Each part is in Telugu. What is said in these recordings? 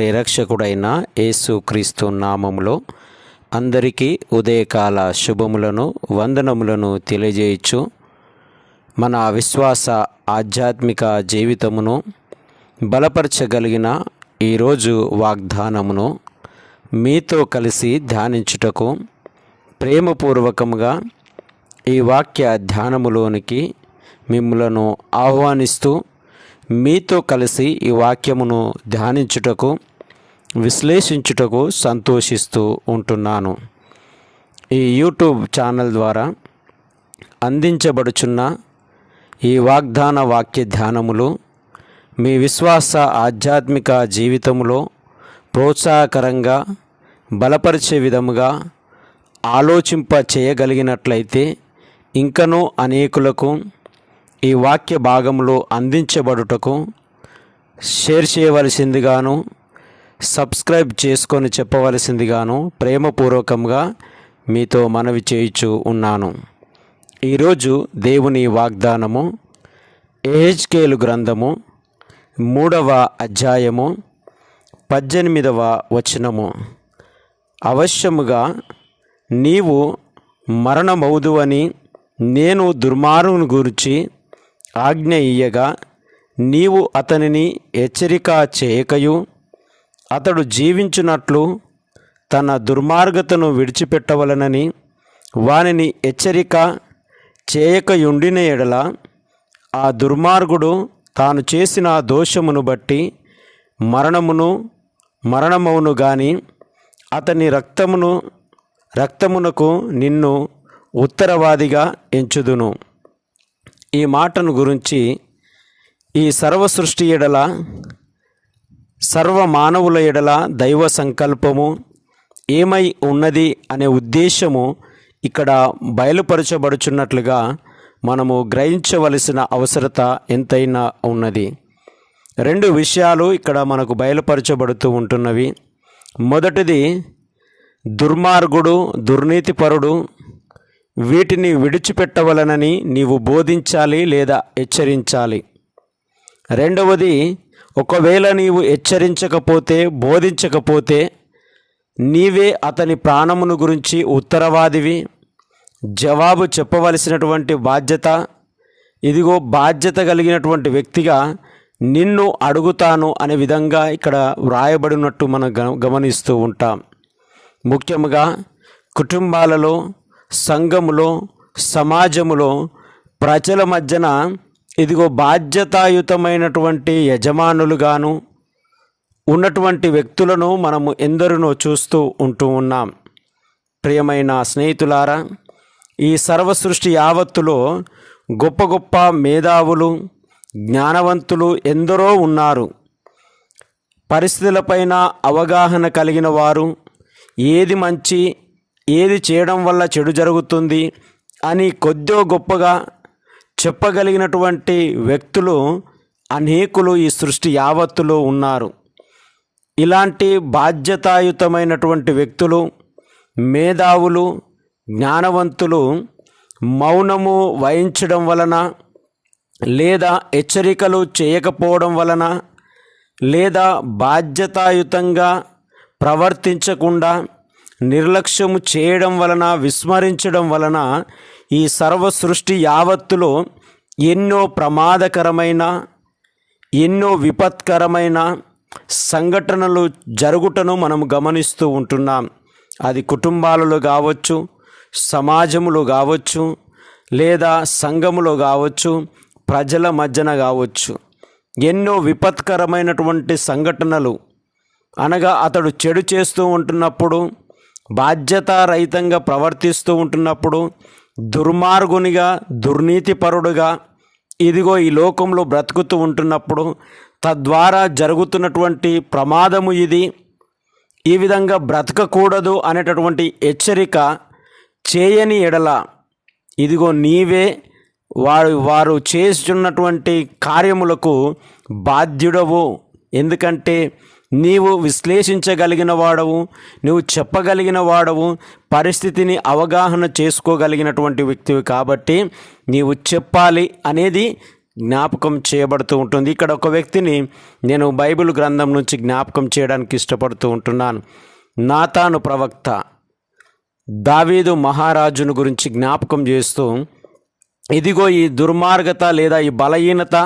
ప్రేరక్షకుడైన యేసుక్రీస్తు నామములో అందరికీ ఉదయకాల శుభములను వందనములను తెలియజేయచ్చు మన విశ్వాస ఆధ్యాత్మిక జీవితమును బలపరచగలిగిన ఈరోజు వాగ్దానమును మీతో కలిసి ధ్యానించుటకు ప్రేమపూర్వకముగా ఈ వాక్య ధ్యానములోనికి మిమ్మలను ఆహ్వానిస్తూ మీతో కలిసి ఈ వాక్యమును ధ్యానించుటకు విశ్లేషించుటకు సంతోషిస్తూ ఉంటున్నాను. ఈ యూట్యూబ్ ఛానల్ ద్వారా అందించబడుచున్న ఈ వాగ్దాన వాక్య ధ్యానములు మీ విశ్వాస ఆధ్యాత్మిక జీవితములో ప్రోత్సాహకరంగా బలపరిచే విధముగా ఆలోచింప చేయగలిగినట్లయితే ఇంకనూ అనేకులకు ఈ వాక్య భాగంలో అందించబడుటకు షేర్ చేయవలసిందిగాను సబ్స్క్రైబ్ చేసుకొని చెప్పవలసిందిగాను ప్రేమపూర్వకంగా మీతో మనవి చేయుచు ఉన్నాను. ఈరోజు దేవుని వాగ్దానము ఏహెచ్కేలు గ్రంథము మూడవ అధ్యాయము పద్దెనిమిదవ వచనము. అవశ్యముగా నీవు మరణమవుదువని నేను దుర్మార్గుని గురించి ఆజ్ఞ ఇయ్యగా నీవు అతనిని హెచ్చరిక చేయకయు అతడు జీవించున్నట్లు తన దుర్మార్గతను విడిచిపెట్టవలనని వానిని హెచ్చరిక చేయకయుండిన ఎడల ఆ దుర్మార్గుడు తాను చేసిన దోషమును బట్టి మరణమును మరణమవును గాని అతని రక్తమును రక్తమునకు నిన్ను ఉత్తరవాదిగా ఎంచుదును. ఈ మాటను గురించి ఈ సర్వ సృష్టి ఎడల సర్వ మానవుల ఎడల దైవ సంకల్పము ఏమై ఉన్నది అనే ఉద్దేశము ఇక్కడ బయలుపరచబడుచున్నట్లుగా మనము గ్రహించవలసిన అవసరత ఎంతైనా ఉన్నది. రెండు విషయాలు ఇక్కడ మనకు బయలుపరచబడుతూ ఉంటున్నవి. మొదటిది దుర్మార్గుడు దుర్నీతిపరుడు వీటిని విడిచిపెట్టవలనని నీవు బోధించాలి లేదా హెచ్చరించాలి. రెండవది ఒకవేళ నీవు హెచ్చరించకపోతే బోధించకపోతే నీవే అతని ప్రాణమును గురించి ఉత్తరవాదివి. జవాబు చెప్పవలసినటువంటి బాధ్యత ఇదిగో బాధ్యత కలిగినటువంటి వ్యక్తిగా నిన్ను అడుగుతాను అనే విధంగా ఇక్కడ వ్రాయబడినట్టు మనం గమనిస్తూ ఉంటాం. ముఖ్యంగా కుటుంబాలలో సంఘములో సమాజములో ప్రజల మధ్యన ఇదిగో బాధ్యతాయుతమైనటువంటి యజమానులుగాను ఉన్నటువంటి వ్యక్తులను మనము ఎందరినో చూస్తూ ఉంటూ ఉన్నాం. ప్రియమైన స్నేహితులారా ఈ సర్వసృష్టి యావత్తులో గొప్ప గొప్ప మేధావులు జ్ఞానవంతులు ఎందరో ఉన్నారు. పరిస్థితులపైన అవగాహన కలిగిన వారు ఏది మంచి ఏది చేయడం వల్ల చెడు జరుగుతుంది అని కొద్దో గొప్పగా చెప్పగలిగినటువంటి వ్యక్తులు అనేకులు ఈ సృష్టి యావత్తులో ఉన్నారు. ఇలాంటి బాధ్యతాయుతమైనటువంటి వ్యక్తులు మేధావులు జ్ఞానవంతులు మౌనము వహించడం వలన లేదా హెచ్చరికలు చేయకపోవడం వలన లేదా బాధ్యతాయుతంగా ప్రవర్తించకుండా నిర్లక్ష్యము చేయడం వలన విస్మరించడం వలన ఈ సర్వ సృష్టి యావత్తులో ఎన్నో ప్రమాదకరమైన ఎన్నో విపత్కరమైన సంఘటనలు జరుగుటను మనం గమనిస్తూ ఉంటున్నాం. అది కుటుంబాలలో కావచ్చు సమాజములో కావచ్చు లేదా సంఘములో కావచ్చు ప్రజల మధ్యన కావచ్చు. ఎన్నో విపత్కరమైనటువంటి సంఘటనలు అనగా అతడు చెడు చేస్తూ ఉంటున్నప్పుడు బాధ్యతారహితంగా ప్రవర్తిస్తూ ఉంటున్నప్పుడు దుర్మార్గునిగా దుర్నీతిపరుడుగా ఇదిగో ఈ లోకంలో బ్రతుకుతూ ఉంటున్నప్పుడు తద్వారా జరుగుతున్నటువంటి ప్రమాదము ఇది. ఈ విధంగా బ్రతకకూడదు అనేటటువంటి హెచ్చరిక చేయని ఎడల ఇదిగో నీవే వారు వారు చేస్తున్నటువంటి కార్యములకు బాధ్యుడవు. ఎందుకంటే నీవు విశ్లేషించగలిగిన వాడవు నువ్వు చెప్పగలిగిన వాడవు పరిస్థితిని అవగాహన చేసుకోగలిగినటువంటి వ్యక్తివి కాబట్టి నీవు చెప్పాలి అనేది జ్ఞాపకం చేయబడుతూ ఉంటుంది. ఇక్కడ ఒక వ్యక్తిని నేను బైబిల్ గ్రంథం నుంచి జ్ఞాపకం చేయడానికి ఇష్టపడుతూ ఉంటున్నాను. నాతాను ప్రవక్త. దావీదు మహారాజును గురించి జ్ఞాపకం చేస్తూ ఇదిగో ఈ దుర్మార్గత లేదా ఈ బలహీనత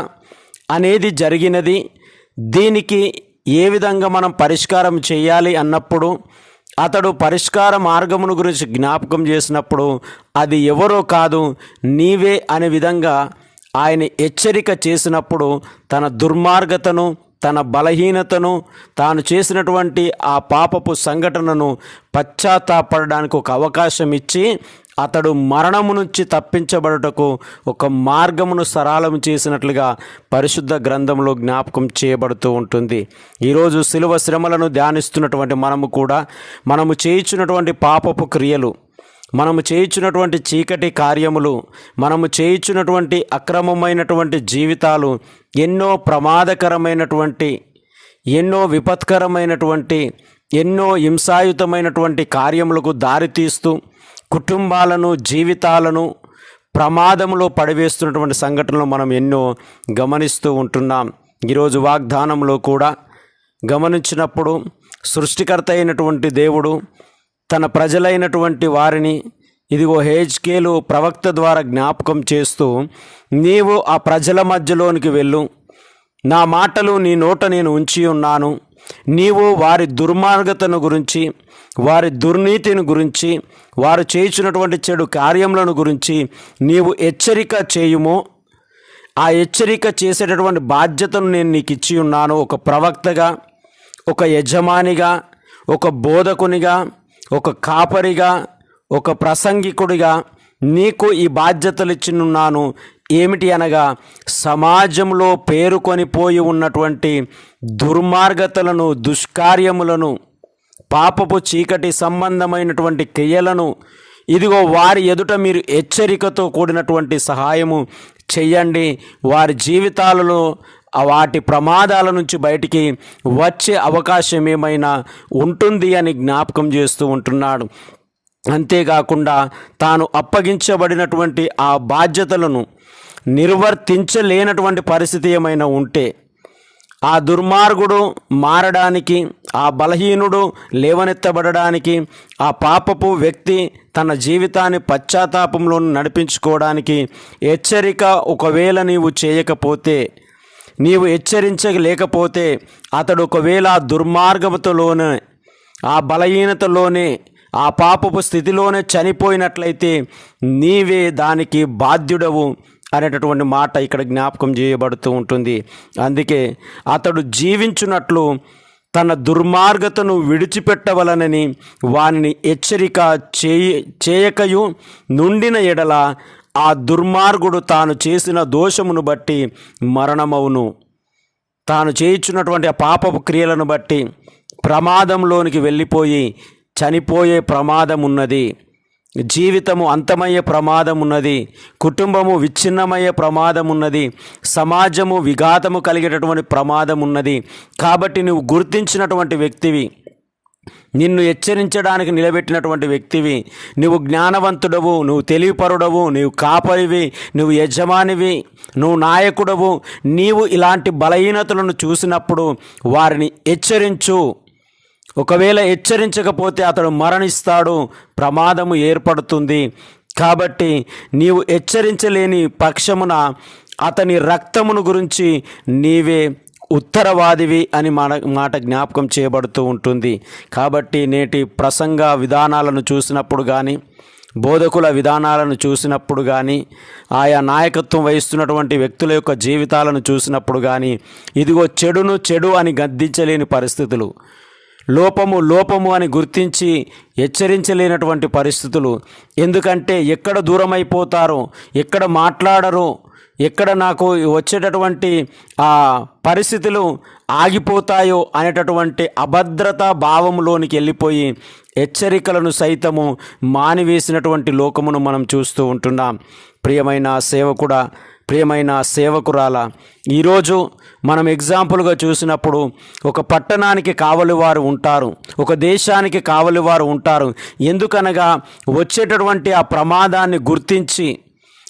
అనేది జరిగినది. దీనికి ఏ విధంగా మనం పరిష్కారం చేయాలి అన్నప్పుడు అతడు పరిష్కార మార్గమును గురించి జ్ఞాపకం చేసినప్పుడు అది ఎవరో కాదు నీవే అనే విధంగా ఆయన హెచ్చరిక చేసినప్పుడు తన దుర్మార్గతను తన బలహీనతను తాను చేసినటువంటి ఆ పాపపు సంఘటనను పశ్చాత్తాపడడానికి ఒక అవకాశం ఇచ్చి అతడు మరణము నుంచి తప్పించబడుటకు ఒక మార్గమును సరళం చేసినట్లుగా పరిశుద్ధ గ్రంథంలో జ్ఞాపకం చేయబడుతూ ఉంటుంది. ఈరోజు శిలువ శ్రమలను ధ్యానిస్తున్నటువంటి మనము కూడా మనము చేయించినటువంటి పాపపు క్రియలు మనము చేయించినటువంటి చీకటి కార్యములు మనము చేయించినటువంటి అక్రమమైనటువంటి జీవితాలు ఎన్నో ప్రమాదకరమైనటువంటి ఎన్నో విపత్కరమైనటువంటి ఎన్నో హింసాయుతమైనటువంటి కార్యములకు దారితీస్తూ కుటుంబాలను జీవితాలను ప్రమాదంలో పడివేస్తున్నటువంటి సంఘటనలు మనం ఎన్నో గమనిస్తూ ఉంటున్నాం. ఈరోజు వాగ్దానంలో కూడా గమనించినప్పుడు సృష్టికర్త అయినటువంటి దేవుడు తన ప్రజలైనటువంటి వారిని ఇదిగో హేజ్కేలు ప్రవక్త ద్వారా జ్ఞాపకం చేస్తూ నీవు ఆ ప్రజల మధ్యలోనికి వెళ్ళు. నా మాటలు నీ నోట నేను ఉంచి ఉన్నాను. నీవు వారి దుర్మార్గతను గురించి వారి దుర్నీతిని గురించి వారు చేయించినటువంటి చెడు కార్యములను గురించి నీవు హెచ్చరిక చేయుము. ఆ హెచ్చరిక చేసేటటువంటి బాధ్యతను నేను నీకు ఇచ్చి ఉన్నాను. ఒక ప్రవక్తగా ఒక యజమానిగా ఒక బోధకునిగా ఒక కాపరిగా ఒక ప్రసంగికుడిగా నీకు ఈ బాధ్యతలు ఇచ్చినున్నాను ఏమిటి అనగా సమాజంలో పేరుకొని పోయి ఉన్నటువంటి దుర్మార్గతలను దుష్కార్యములను పాపపు చీకటి సంబంధమైనటువంటి క్రియలను ఇదిగో వారి ఎదుట మీరు హెచ్చరికతో కూడినటువంటి సహాయము చెయ్యండి. వారి జీవితాలలో వాటి ప్రమాదాల నుంచి బయటికి వచ్చే అవకాశం ఏమైనా ఉంటుంది అని జ్ఞాపకం చేస్తూ ఉంటున్నాడు. అంతేకాకుండా తాను అప్పగించబడినటువంటి ఆ బాధ్యతలను నిర్వర్తించలేనటువంటి పరిస్థితి ఏమైనా ఉంటే ఆ దుర్మార్గుడు మారడానికి ఆ బలహీనుడు లేవనెత్తబడడానికి ఆ పాపపు వ్యక్తి తన జీవితాన్ని పశ్చాత్తాపంలో నడిపించుకోవడానికి హెచ్చరిక ఒకవేళ నీవు చేయకపోతే నీవు హెచ్చరించలేకపోతే అతడు ఒకవేళ ఆ దుర్మార్గముతోనే ఆ బలహీనతలోనే ఆ పాపపు స్థితిలోనే చనిపోయినట్లయితే నీవే దానికి బాధ్యుడవు. అనేటటువంటి మాట ఇక్కడ జ్ఞాపకం చేయబడుతూ ఉంటుంది. అందుకే అతడు జీవించున్నట్లు తన దుర్మార్గతను విడిచిపెట్టవలనని వానిని హెచ్చరిక చేయ చేయకయు నుండిన ఎడల ఆ దుర్మార్గుడు తాను చేసిన దోషమును బట్టి మరణమవును. తాను చేయించున్నటువంటి ఆ పాపపు క్రియలను బట్టి ప్రమాదంలోనికి వెళ్ళిపోయి చనిపోయే ప్రమాదం ఉన్నది జీవితము అంతమయ్యే ప్రమాదం ఉన్నది కుటుంబము విచ్ఛిన్నమయ్యే ప్రమాదం ఉన్నది సమాజము విఘాతము కలిగేటటువంటి ప్రమాదం ఉన్నది. కాబట్టి నువ్వు గుర్తించినటువంటి వ్యక్తివి. నిన్ను హెచ్చరించడానికి నిలబెట్టినటువంటి వ్యక్తివి. నువ్వు జ్ఞానవంతుడవు నువ్వు తెలివిపరుడవు నువ్వు కాపరివి నువ్వు యజమానివి నువ్వు నాయకుడవు. నీవు ఇలాంటి బలహీనతలను చూసినప్పుడు వారిని హెచ్చరించు. ఒకవేళ హెచ్చరించకపోతే అతడు మరణిస్తాడు ప్రమాదము ఏర్పడుతుంది. కాబట్టి నీవు హెచ్చరించలేని పక్షమున అతని రక్తమును గురించి నీవే ఉత్తరవాదివి అని మాట మాట జ్ఞాపకం చేయబడుతూ ఉంటుంది. కాబట్టి నేటి ప్రసంగ విధానాలను చూసినప్పుడు కానీ బోధకుల విధానాలను చూసినప్పుడు కానీ ఆయా నాయకత్వం వహిస్తున్నటువంటి వ్యక్తుల యొక్క జీవితాలను చూసినప్పుడు కానీ ఇదిగో చెడును చెడు అని గద్దించలేని పరిస్థితులు. లోపము లోపము అని గుర్తించి హెచ్చరించలేనటువంటి పరిస్థితులు. ఎందుకంటే ఎక్కడ దూరమైపోతారో ఎక్కడ మాట్లాడరో ఎక్కడ నాకు వచ్చేటటువంటి ఆ పరిస్థితులు ఆగిపోతాయో అనేటటువంటి అభద్రతా భావంలోనికి వెళ్ళిపోయి హెచ్చరికలను సైతము మానివేసినటువంటి లోకమును మనం చూస్తూ ఉంటున్నాం. ప్రియమైన సేవకుడా ప్రియమైన సేవకురాల ఈరోజు మనం ఎగ్జాంపుల్గా చూసినప్పుడు ఒక పట్టణానికి కావలి వారు ఉంటారు ఒక దేశానికి కావలి వారు ఉంటారు. ఎందుకనగా వచ్చేటటువంటి ఆ ప్రమాదాన్ని గుర్తించి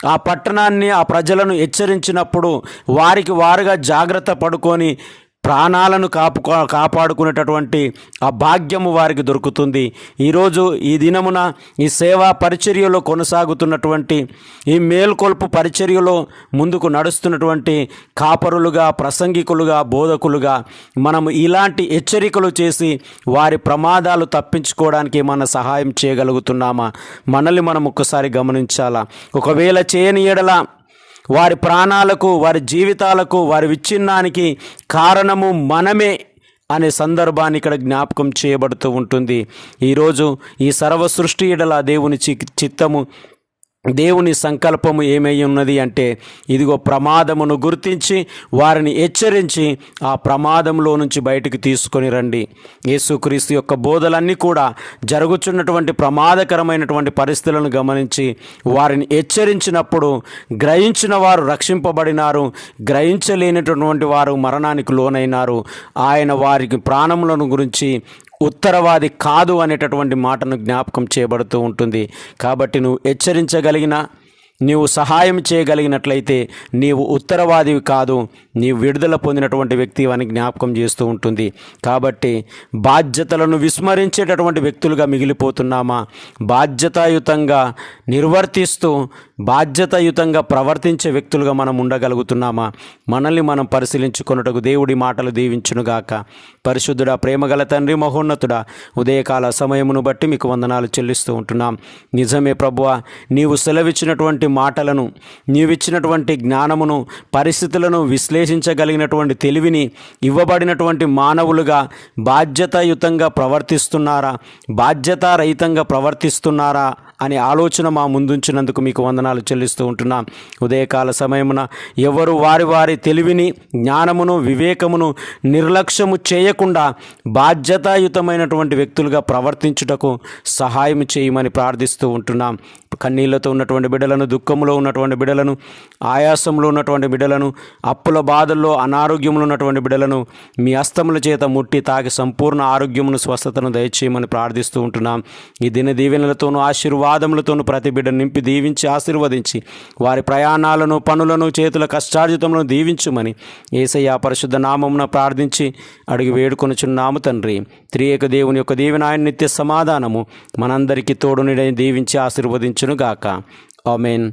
ఆ పట్టణాన్ని ఆ ప్రజలను హెచ్చరించినప్పుడు వారికి వారుగా జాగ్రత్త పడుకొని ప్రాణాలను కాపు కాపాడుకునేటటువంటి ఆ భాగ్యము వారికి దొరుకుతుంది. ఈరోజు ఈ దినమున ఈ సేవా పరిచర్యలో కొనసాగుతున్నటువంటి ఈ మేల్కొల్పు పరిచర్యలో ముందుకు నడుస్తున్నటువంటి కాపరులుగా ప్రసంగికులుగా బోధకులుగా మనము ఇలాంటి హెచ్చరికలు చేసి వారి ప్రమాదాలు తప్పించుకోవడానికి మన సహాయం చేయగలుగుతున్నామా? మనల్ని మనం ఒక్కసారి గమనించాలా? ఒకవేళ చేయని ఎడల వారి ప్రాణాలకు వారి జీవితాలకు వారి విచ్ఛిన్నానికి కారణము మనమే అనే సందర్భాన్ని ఇక్కడ జ్ఞాపకం చేయబడుతూ ఉంటుంది. ఈరోజు ఈ సర్వ సృష్టి ఎడల దేవుని చి చిత్తము దేవుని సంకల్పము ఏమై ఉన్నది అంటే ఇదిగో ప్రమాదమును గుర్తించి వారిని హెచ్చరించి ఆ ప్రమాదంలో నుంచి బయటికి తీసుకొని రండి. యేసుక్రీస్తు యొక్క బోధలన్నీ కూడా జరుగుచున్నటువంటి ప్రమాదకరమైనటువంటి పరిస్థితులను గమనించి వారిని హెచ్చరించినప్పుడు గ్రహించిన వారు రక్షింపబడినారు గ్రహించలేనటువంటి వారు మరణానికి లోనైనారు. ఆయన వారికి ప్రాణములను గురించి ఉత్తరవాది కాదు అనేటటువంటి మాటను జ్ఞాపకం చేయబడుతూ ఉంటుంది. కాబట్టి నువ్వు హెచ్చరించగలిగిన నీవు సహాయం చేయగలిగినట్లయితే నీవు ఉత్తరవాదివి కాదు నీవు విడుదల పొందినటువంటి వ్యక్తి అని జ్ఞాపకం చేస్తూ ఉంటుంది. కాబట్టి బాధ్యతలను విస్మరించేటటువంటి వ్యక్తులుగా మిగిలిపోతున్నామా? బాధ్యతాయుతంగా నిర్వర్తిస్తూ బాధ్యతాయుతంగా ప్రవర్తించే వ్యక్తులుగా మనం ఉండగలుగుతున్నామా? మనల్ని మనం పరిశీలించుకున్నట్టుకు దేవుడి మాటలు దీవించునుగాక. పరిశుద్ధుడా ప్రేమగల తండ్రి మహోన్నతుడా ఉదయకాల సమయమును బట్టి మీకు వందనాలు చెల్లిస్తూ ఉంటున్నాం. నిజమే ప్రభువ నీవు సెలవిచ్చినటువంటి మాటలను నీవిచ్చినటువంటి జ్ఞానమును పరిస్థితులను విశ్లేషించగలిగినటువంటి తెలివిని ఇవ్వబడినటువంటి మానవులుగా బాధ్యతాయుతంగా ప్రవర్తిస్తున్నారా? బాధ్యతారహితంగా ప్రవర్తిస్తున్నారా? అనే ఆలోచన మా ముందుంచినందుకు మీకు వందనాలు చెల్లిస్తూ ఉంటున్నాం. ఉదయకాల సమయమున ఎవరు వారి వారి తెలివిని జ్ఞానమును వివేకమును నిర్లక్ష్యము చేయకుండా బాధ్యతాయుతమైనటువంటి వ్యక్తులుగా ప్రవర్తించుటకు సహాయం చేయమని ప్రార్థిస్తూ ఉంటున్నాం. కన్నీళ్ళతో ఉన్నటువంటి బిడ్డలను దుఃఖంలో ఉన్నటువంటి బిడలను ఆయాసంలో ఉన్నటువంటి బిడలను అప్పుల బాధల్లో అనారోగ్యంలో ఉన్నటువంటి బిడ్డలను మీ అస్తముల చేత ముట్టి తాకి సంపూర్ణ ఆరోగ్యమును స్వస్థతను దయచేయమని ప్రార్థిస్తూ ఉంటున్నాం. ఈ దిన దీవెనలతోనూ పాదములతోనూ ప్రతి బిడ్డను నింపి దీవించి ఆశీర్వదించి వారి ప్రయాణాలను పనులను చేతుల కష్టార్జితములను దీవించుమని ఏసయ్య పరిశుద్ధ నామమున ప్రార్థించి అడిగి వేడుకొనుచున్నాము తండ్రి. త్రియేక దేవుని యొక్క దీవెన నిత్య సమాధానము మనందరికీ తోడునిడని దీవించి ఆశీర్వదించునుగాక. ఆమెన్.